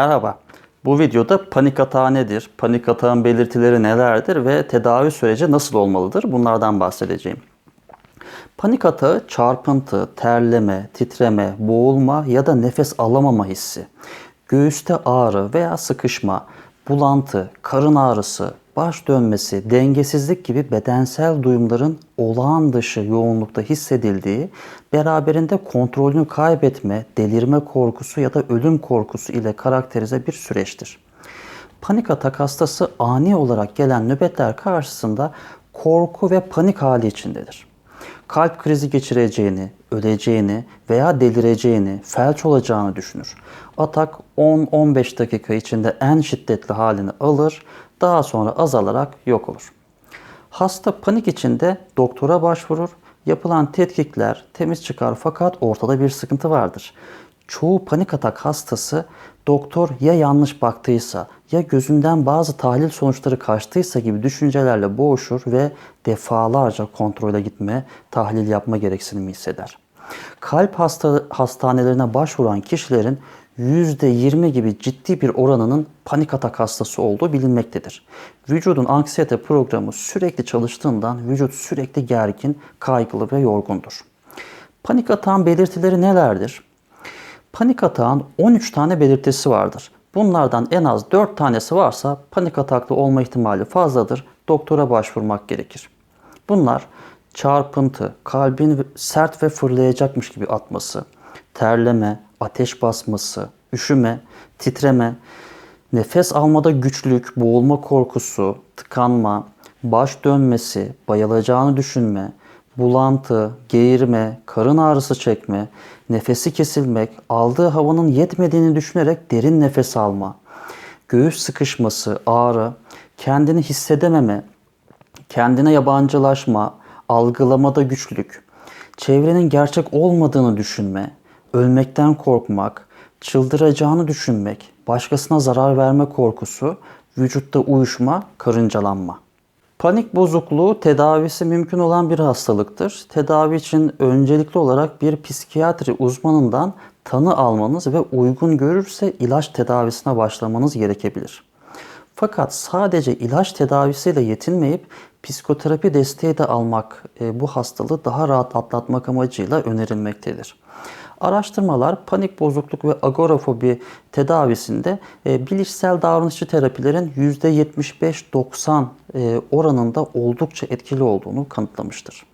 Merhaba. Bu videoda panik atağı nedir, panik atağın belirtileri nelerdir ve tedavi süreci nasıl olmalıdır bunlardan bahsedeceğim. Panik atağı çarpıntı, terleme, titreme, boğulma ya da nefes alamama hissi, göğüste ağrı veya sıkışma, bulantı, karın ağrısı, baş dönmesi, dengesizlik gibi bedensel duyumların olağan dışı yoğunlukta hissedildiği, beraberinde kontrolünü kaybetme, delirme korkusu ya da ölüm korkusu ile karakterize bir süreçtir. Panik atak hastası ani olarak gelen nöbetler karşısında korku ve panik hali içindedir. Kalp krizi geçireceğini, öleceğini veya delireceğini, felç olacağını düşünür. Atak 10-15 dakika içinde en şiddetli halini alır, daha sonra azalarak yok olur. Hasta panik içinde doktora başvurur. Yapılan tetkikler temiz çıkar fakat ortada bir sıkıntı vardır. Çoğu panik atak hastası doktor ya yanlış baktıysa ya gözünden bazı tahlil sonuçları kaçtıysa gibi düşüncelerle boğuşur ve defalarca kontrole gitme, tahlil yapma gereksinimi hisseder. Kalp hasta, hastanelerine başvuran kişilerin %20 gibi ciddi bir oranının panik atak hastası olduğu bilinmektedir. Vücudun anksiyete programı sürekli çalıştığından vücut sürekli gergin, kaygılı ve yorgundur. Panik atağın belirtileri nelerdir? Panik atağın 13 tane belirtisi vardır. Bunlardan en az 4 tanesi varsa panik ataklı olma ihtimali fazladır. Doktora başvurmak gerekir. Bunlar çarpıntı, kalbin sert ve fırlayacakmış gibi atması, terleme, ateş basması, üşüme, titreme, nefes almada güçlük, boğulma korkusu, tıkanma, baş dönmesi, bayılacağını düşünme, bulantı, geğirme, karın ağrısı çekme, nefesi kesilmek, aldığı havanın yetmediğini düşünerek derin nefes alma, göğüs sıkışması, ağrı, kendini hissedememe, kendine yabancılaşma, algılamada güçlük, çevrenin gerçek olmadığını düşünme, ölmekten korkmak, çıldıracağını düşünmek, başkasına zarar verme korkusu, vücutta uyuşma, karıncalanma. Panik bozukluğu tedavisi mümkün olan bir hastalıktır. Tedavi için öncelikli olarak bir psikiyatri uzmanından tanı almanız ve uygun görürse ilaç tedavisine başlamanız gerekebilir. Fakat sadece ilaç tedavisiyle yetinmeyip psikoterapi desteği de almak e, bu hastalığı daha rahat atlatmak amacıyla önerilmektedir. Araştırmalar panik bozukluk ve agorafobi tedavisinde e, bilişsel davranışçı terapilerin %75-90 e, oranında oldukça etkili olduğunu kanıtlamıştır.